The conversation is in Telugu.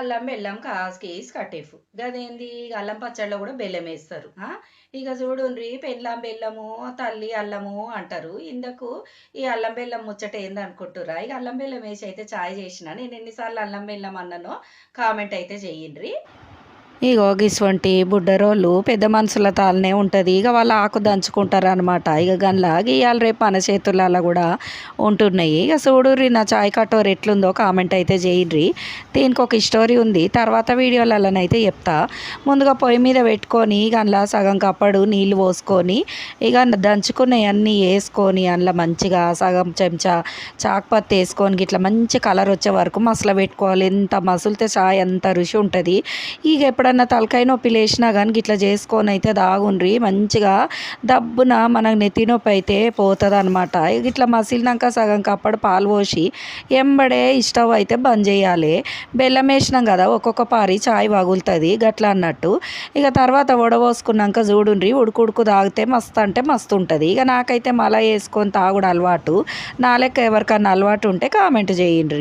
అల్లం బెల్లం కాస్ కట్టేఫు కట్టేపు గదేంది అల్లం పచ్చడిలో కూడా బెల్లం వేస్తారు. ఇక చూడుండ్రి పెళ్ళం బెల్లము తల్లి అల్లము అంటారు. ఇందకు ఈ అల్లం బెల్లం ముచ్చట ఏంది అనుకుంటురా ఇక అల్లం బెల్లం వేసి అయితే చాయ్ చేసిన? నేను ఎన్నిసార్లు అల్లం బెల్లం అన్నానో కామెంట్ అయితే చెయ్యండ్రి ఇగో గిసువంటి బుడ్డరోళ్ళు పెద్ద మనుషుల తాలనే ఉంటుంది. ఇక వాళ్ళు ఆకు దంచుకుంటారు అనమాట ఇక గన్లా గీయాలి రేపు మన చేతులలో కూడా ఉంటున్నాయి. ఇక చూడుర్రి నా చాయ్ కటోర్ ఎట్లుందో కామెంట్ అయితే చేయండి. దీనికి ఒక స్టోరీ ఉంది. తర్వాత వీడియోలలోనైతే చెప్తా. ముందుగా పొయ్యి మీద పెట్టుకొని గన్లా సగం కప్పడు నీళ్ళు పోసుకొని ఇక దంచుకున్నవన్నీ వేసుకొని అందులో మంచిగా సగం చెంచా చాక్పత్తి వేసుకొని ఇట్లా మంచి కలర్ వచ్చే వరకు మసలు పెట్టుకోవాలి ఎంత మసులితే చాయ్ అంత రుచి ఉంటుంది. ఇక ఎప్పుడు ఎప్పుడన్నా తలకాయ నొప్పి లేచినా కానీ ఇట్లా చేసుకొని అయితే దాగుండ్రి మంచిగా దబ్బున మనకు నెత్తి నొప్పి అయితే పోతుంది అనమాట ఇట్లా మసిలినాక సగం కప్పడు పాలు పోసి ఎంబడే స్టవ్ అయితే బంద్ చేయాలి. బెల్లం వేసినాం కదా ఒక్కొక్క పారి చాయ్ పగులుతుంది గట్లా అన్నట్టు. ఇక తర్వాత వడవోసుకున్నాక చూడుండ్రి ఉడుకుడుకు తాగితే మస్తు అంటే మస్తు ఉంటుంది. ఇక నాకైతే మల వేసుకొని తాగుడు అలవాటు. నా లెక్క ఎవరికన్నా అలవాటు ఉంటే కామెంట్ చేయండి